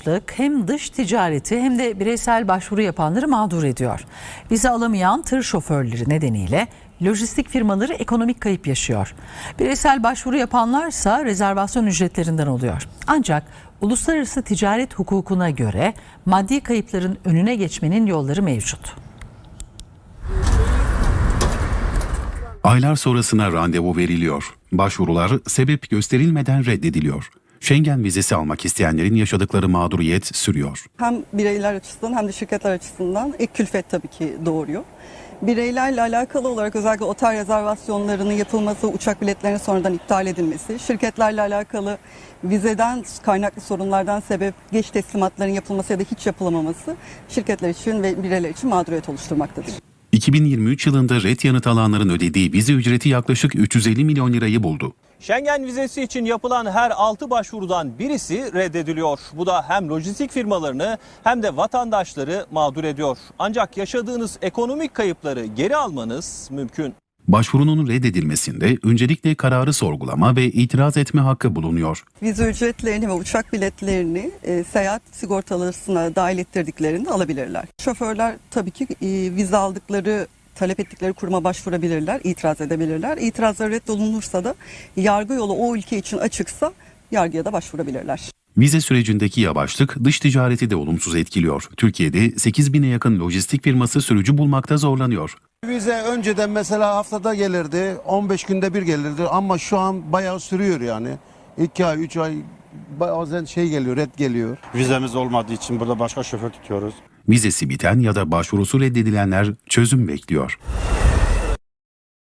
açlık hem dış ticareti hem de bireysel başvuru yapanları mağdur ediyor. Vize alamayan tır şoförleri nedeniyle lojistik firmaları ekonomik kayıp yaşıyor. Bireysel başvuru yapanlarsa rezervasyon ücretlerinden oluyor. Ancak uluslararası ticaret hukukuna göre maddi kayıpların önüne geçmenin yolları mevcut. Aylar sonrasına randevu veriliyor. Başvurular sebep gösterilmeden reddediliyor. Schengen vizesi almak isteyenlerin yaşadıkları mağduriyet sürüyor. Hem bireyler açısından hem de şirketler açısından ek külfet tabii ki doğuruyor. Bireylerle alakalı olarak özellikle otel rezervasyonlarının yapılması, uçak biletlerinin sonradan iptal edilmesi, şirketlerle alakalı vizeden kaynaklı sorunlardan sebep geç teslimatların yapılması ya da hiç yapılamaması şirketler için ve bireyler için mağduriyet oluşturmaktadır. 2023 yılında red yanıt alanların ödediği vize ücreti yaklaşık 350 milyon lirayı buldu. Schengen vizesi için yapılan her 6 başvurudan birisi reddediliyor. Bu da hem lojistik firmalarını hem de vatandaşları mağdur ediyor. Ancak yaşadığınız ekonomik kayıpları geri almanız mümkün. Başvurunun reddedilmesinde öncelikle kararı sorgulama ve itiraz etme hakkı bulunuyor. Vize ücretlerini ve uçak biletlerini e, seyahat sigortalarına dahil ettirdiklerinde alabilirler. Şoförler tabii ki e, vize aldıkları talep ettikleri kuruma başvurabilirler, itiraz edebilirler. İtirazları reddolunursa da yargı yolu o ülke için açıksa yargıya da başvurabilirler. Vize sürecindeki yavaşlık dış ticareti de olumsuz etkiliyor. Türkiye'de 8 bine yakın lojistik firması sürücü bulmakta zorlanıyor. Vize önceden mesela haftada gelirdi, 15 günde bir gelirdi ama şu an bayağı sürüyor yani. 2 ay, 3 ay bazen şey geliyor, red geliyor. Vizemiz olmadığı için burada başka şoför tutuyoruz. Vizesi biten ya da başvurusu reddedilenler çözüm bekliyor.